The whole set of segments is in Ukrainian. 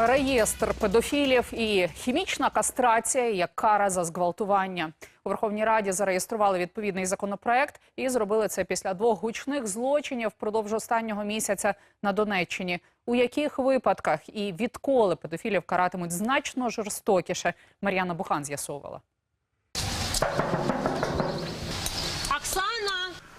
Реєстр педофілів і хімічна кастрація як кара за зґвалтування. У Верховній Раді зареєстрували відповідний законопроект і зробили це після двох гучних злочинів впродовж останнього місяця на Донеччині. У яких випадках і відколи педофілів каратимуть значно жорстокіше, Мар'яна Бухан з'ясовувала.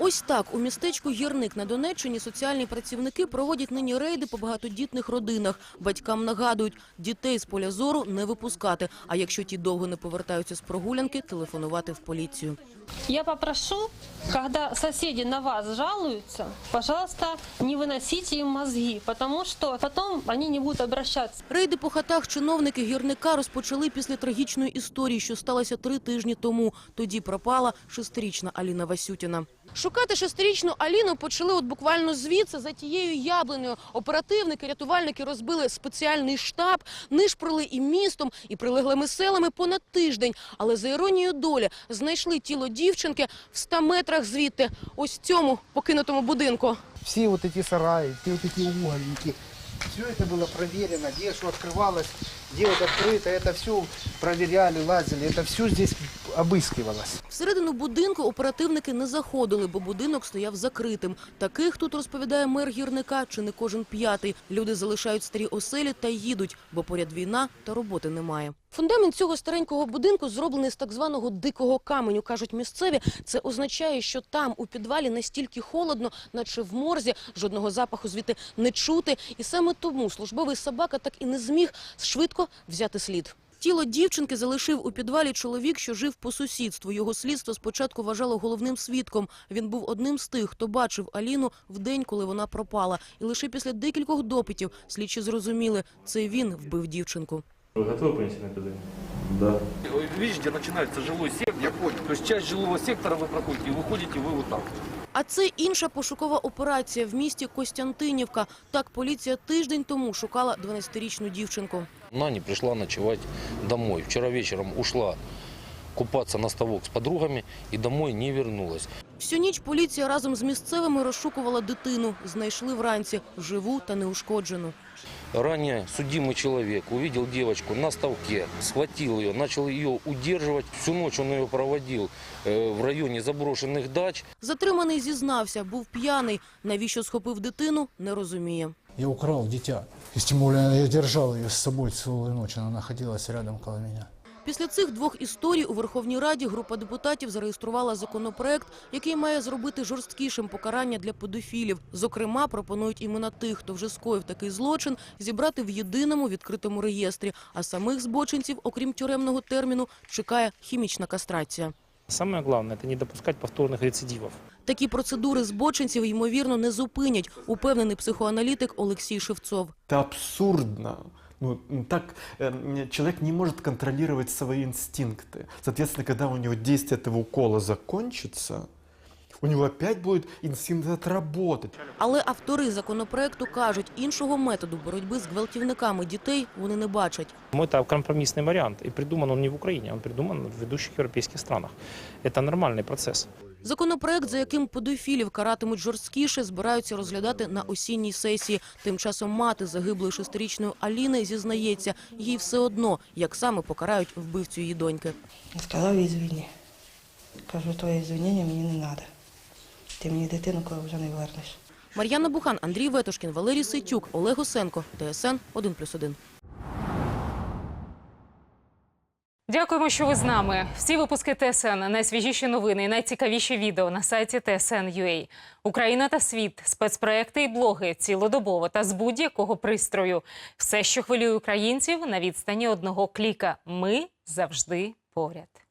Ось так у містечку Гірник на Донеччині соціальні працівники проводять нині рейди по багатодітних родинах. Батькам нагадують, дітей з поля зору не випускати. А якщо ті довго не повертаються з прогулянки, телефонувати в поліцію. Я попрошу, когда соседи на вас жалуются, пожалуйста, не выносите им мозги, потому что потом они не будут обращаться. Рейди по хатах чиновники гірника розпочали після трагічної історії, що сталося три тижні тому. Тоді пропала шестирічна Аліна Васютіна. Шукати шестирічну Аліну почали от буквально звідси, за тією яблунею. Оперативники, рятувальники розбили спеціальний штаб, нишприли і містом, і прилеглими селами понад тиждень. Але за іронією долі знайшли тіло дівчинки в 100 метрах звідти, ось в цьому покинутому будинку. все вот эти сараи, все вот эти угольники, все это было проверено, где что открывалось, где вот открыто, это все проверяли, лазили, это все здесь обыскивалось. Всередину будинку оперативники не заходили, бо будинок стояв закритим. Таких тут розповідає мер гірника, чи не кожен п'ятий. Люди залишають старі оселі та їдуть, бо поряд війна та роботи немає. Фундамент цього старенького будинку зроблений з так званого дикого каменю, кажуть місцеві. Це означає, що там у підвалі настільки холодно, наче в морзі, жодного запаху звідти не чути. І саме тому службовий собака так і не зміг швидко взяти слід. Тіло дівчинки залишив у підвалі чоловік, що жив по сусідству. Його слідство спочатку вважало головним свідком. Він був одним з тих, хто бачив Аліну в день, коли вона пропала. І лише після декількох допитів слідчі зрозуміли, це він вбив дівчинку. Вы готовы понести наказание? Вы Видишь, где начинается жилой сектор? Я понял. То есть часть жилого сектора вы проходите и выходите вы вот так. А це інша пошукова операція в місті Костянтинівка. Так поліція тиждень тому шукала 12-річну дівчинку. Она пришла ночевать домой. Вчера вечером ушла купаться на ставок с подругами и домой не вернулась. Всю ніч поліція разом з місцевими розшукувала дитину. Знайшли вранці живу та неушкоджену. Ранее судимый человек увидел девочку на ставке, схватил ее, начал ее удерживать. Всю ночь он ее проводил э, в районе заброшенных дач. Затриманий зізнався, був п'яний. Навіщо схопив дитину, не розуміє. Я украл дитя. И тем более я держал ее с собой целую ночь. Она находилась рядом около меня. Після цих двох історій у Верховній Раді група депутатів зареєструвала законопроект, який має зробити жорсткішим покарання для педофілів. Зокрема, пропонують імена тих, хто вже скоїв такий злочин, зібрати в єдиному відкритому реєстрі. А самих збочинців, окрім тюремного терміну, чекає хімічна кастрація. Самое главное – это не допускать повторных рецидивов. Такі процедури збочинців, ймовірно, не зупинять, упевнений психоаналітик Олексій Шевцов. Это абсурдно. Ну, так э, человек не может контролировать свои инстинкты. Соответственно, когда у него действие этого укола закончится, у него опять будет инстинкт отработать. Але автори законопроекту кажуть, іншого методу боротьби з гвалтівниками дітей вони не бачать. Ну, Это компромиссный вариант. И придуман он не в Украине, он придуман в ведущих европейских странах. Это нормальный процесс. Законопроект, за яким педофілів каратимуть жорсткіше, збираються розглядати на осінній сесії. Тим часом мати загиблої шестирічної Аліни зізнається, їй все одно, як саме покарають вбивцю її доньки. Сказав їй звільні. Кажу, твоє звільнення мені не треба. Ти мені дитину коли вже не вернеш. Мар'яна Бухан, Андрій Ветошкін, Валерій Ситюк, Олег Осенко, ТСН 1+,1. Дякуємо, що ви з нами. Всі випуски ТСН, найсвіжіші новини і найцікавіші відео на сайті TSN.ua. Україна та світ, спецпроекти і блоги цілодобово та з будь-якого пристрою. Все, що хвилює українців, на відстані одного кліка. Ми завжди поряд.